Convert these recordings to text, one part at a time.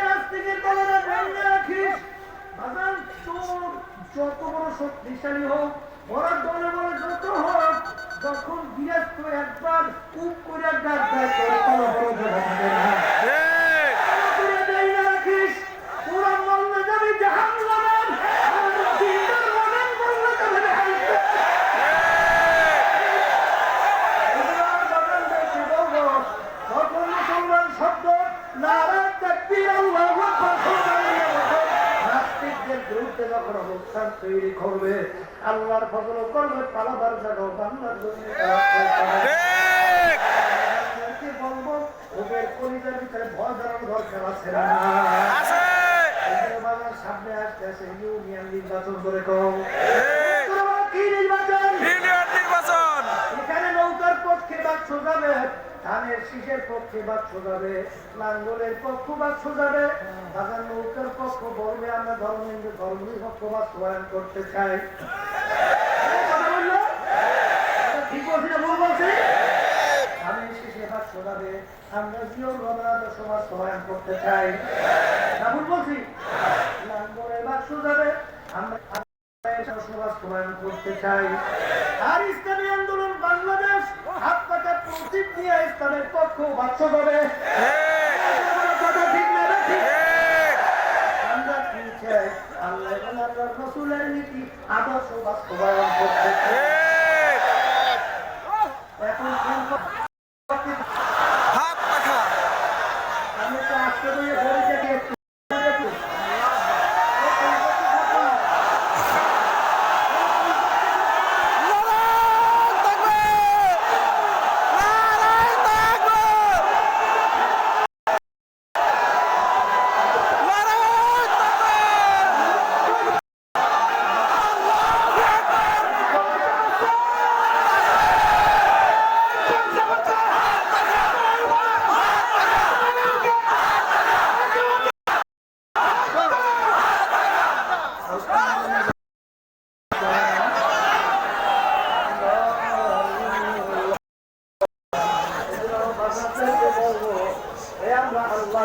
নাস্তিকের যত শক্তিশালী হোক ওরা দলে বলে যত হোক, যখন বিরাজ তো একবার কুপ করে বড় যখন অবস্থান তৈরি করবে। আল্লাহর ফজল করবে পালাবার জায়গা বাংলার জন্য বলব ওদের কলিজার ভিতরে ভয় ধরানো দরকার আছে না। ধানের শীষের পক্ষে বাক্স যাবে লাঙ্গলের পক্ষ বাক্স যাবে বাজার নৌকার পক্ষ বলবে, আমরা ধর্মেন্দ্র ধর্মী পক্ষ বাস্তবায়ন করতে চাই। আমরা জিও করতে চাই। বলছি লাঙ্গলের আমরা করতে চাই। আর প্রতীক নিয়ে ইসলামের পক্ষ বাচ্চা হবে কথা ঠিক আদর্শ বাস্তবায়ন করতে চাই এখন কোন পক্ষে আমি তো আজকে দিয়ে ঘরে থেকে একটু একটু আমরা আল্লাহর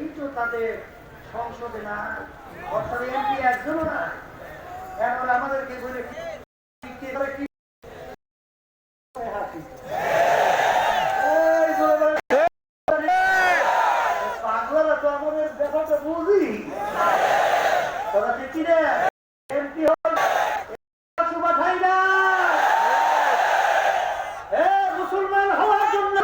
সিটও তাদের সংসদে না অর্থাৎ এমপি একজনও না। এখন আমাদেরকে বলে কি- কি- করে কি হাসি। এই বলে বলে, পাগলা তো আমাদের ব্যাপারটা বুঝি কথা ঠিক কি রে এমপি সুবা খাই না এ মুসলমান হওয়ার জন্য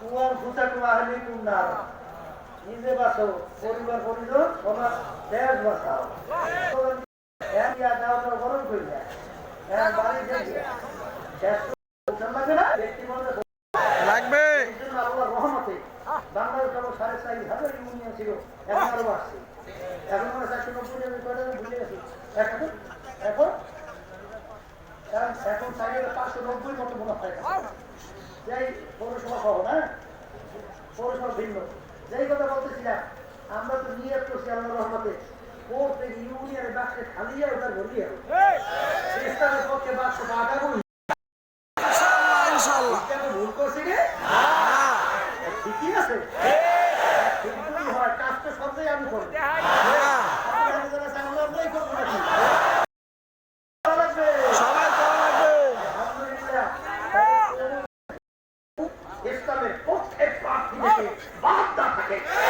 কুয়ার ফুটা কুয়া কুন্ডার নিজে বাঁচো পরিবার পরিজন সমাজ দেশ বাঁচাও গরম করে না? লাগবে। রহমতে বাংলাদেশ যখন সাড়ে চারি হাজার ইউনিয়ন ছিল এখন আরও আসছে এখন চারশো নব্বই আমি করে ভুলে গেছি। এখন এখন পাঁচশো নব্বই মতো মনে হয়। যাই পৌরসভা সহ না পৌরসভা ভিন্ন। যেই কথা বলতেছিলাম আমরা তো নিয়ে করছি আল্লাহ রহমতে। কোর্ট ইউনিয়নের বাক্সে খালিয়া ওটা ভরিয়া। ইসলামের পক্ষে বাক্স বাগাবো বাধ্য থাকে